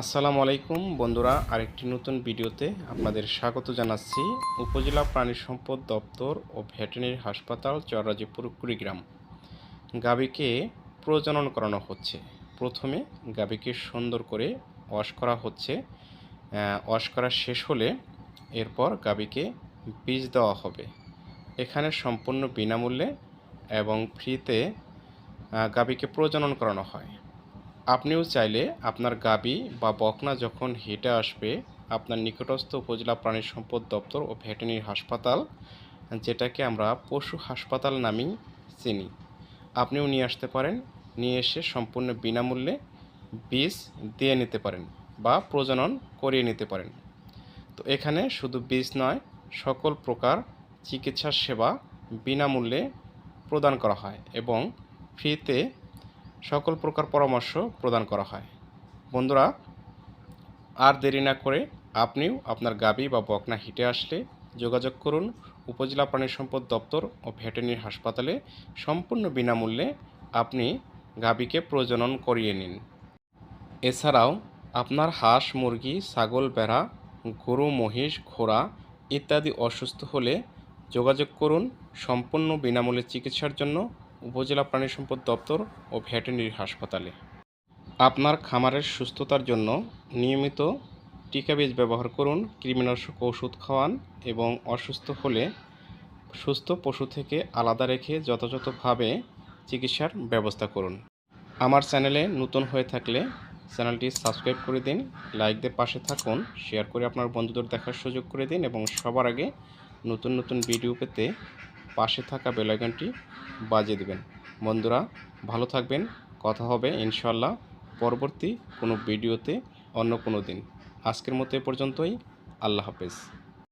আসসালামু আলাইকুম বন্ধুরা, আরেকটি নতুন ভিডিওতে আপনাদের স্বাগত জানাচ্ছি। উপজেলা প্রাণী সম্পদ দপ্তর ও ভেটেরিনারি হাসপাতাল চররাজিপুর, কুড়িগ্রাম। গাভীকে প্রজনন করানো হচ্ছে। প্রথমে গাভীকে সুন্দর করে ওয়াশ করা হচ্ছে। ওয়াশ করা শেষ হলে এরপর গাভীকে বীজ দেওয়া হবে। এখানে সম্পূর্ণ বিনামূল্যে এবং ফ্রিতে গাবিকে প্রজনন করানো হয়। আপনিও চাইলে আপনার গাবি বা বকনা যখন হেঁটে আসবে, আপনার নিকটস্থ উপজেলা প্রাণী সম্পদ দপ্তর ও ভেটেরিনারি হাসপাতাল, যেটাকে আমরা পশু হাসপাতাল নামেই চিনি। আপনিও নিয়ে আসতে পারেন, নিয়ে এসে সম্পূর্ণ বিনামূল্যে বীজ দিয়ে নিতে পারেন বা প্রজনন করিয়ে নিতে পারেন। তো এখানে শুধু বীজ নয়, সকল প্রকার চিকিৎসা সেবা বিনামূল্যে প্রদান করা হয় এবং ফ্রিতে সকল প্রকার পরামর্শ প্রদান করা হয়। বন্ধুরা, আর দেরি না করে আপনিও আপনার গাবি বা বকনা হিটে আসলে যোগাযোগ করুন উপজেলা প্রাণী সম্পদ দপ্তর ও ভেটেরিনারি হাসপাতালে সম্পূর্ণ বিনামূল্যে আপনি গাবিকে প্রজনন করিয়ে নিন। এছাড়াও আপনার হাঁস, মুরগি, ছাগল বেড়া গরু, মহিষ, ঘোড়া ইত্যাদি অসুস্থ হলে যোগাযোগ করুন সম্পূর্ণ বিনামূল্যে চিকিৎসার জন্য উপজেলা প্রাণী সম্পদ দপ্তর ও ভেটেরিনারি হাসপাতালে। আপনার খামারের সুস্থতার জন্য নিয়মিত টিকা বীজ ব্যবহার করুন, কৃমিনাশক ওষুধ খাওয়ান এবং অসুস্থ হলে সুস্থ পশু থেকে আলাদা রেখে যথাযথভাবে চিকিৎসার ব্যবস্থা করুন। আমার চ্যানেলে নতুন হয়ে থাকলে চ্যানেলটি সাবস্ক্রাইব করে দিন লাইক দিয়ে পাশে থাকুন, শেয়ার করে আপনার বন্ধুদের দেখার সুযোগ করে দিন এবং সবার আগে নতুন নতুন ভিডিও পেতে পাশে থাকা বেলাইকনটি বাজিয়ে দেবেন। বন্ধুরা, ভালো থাকবেন। কথা হবে ইনশাল্লাহ পরবর্তী কোনো ভিডিওতে অন্য কোনো দিন। আজকের মতো এ পর্যন্তই। আল্লাহ হাফেজ।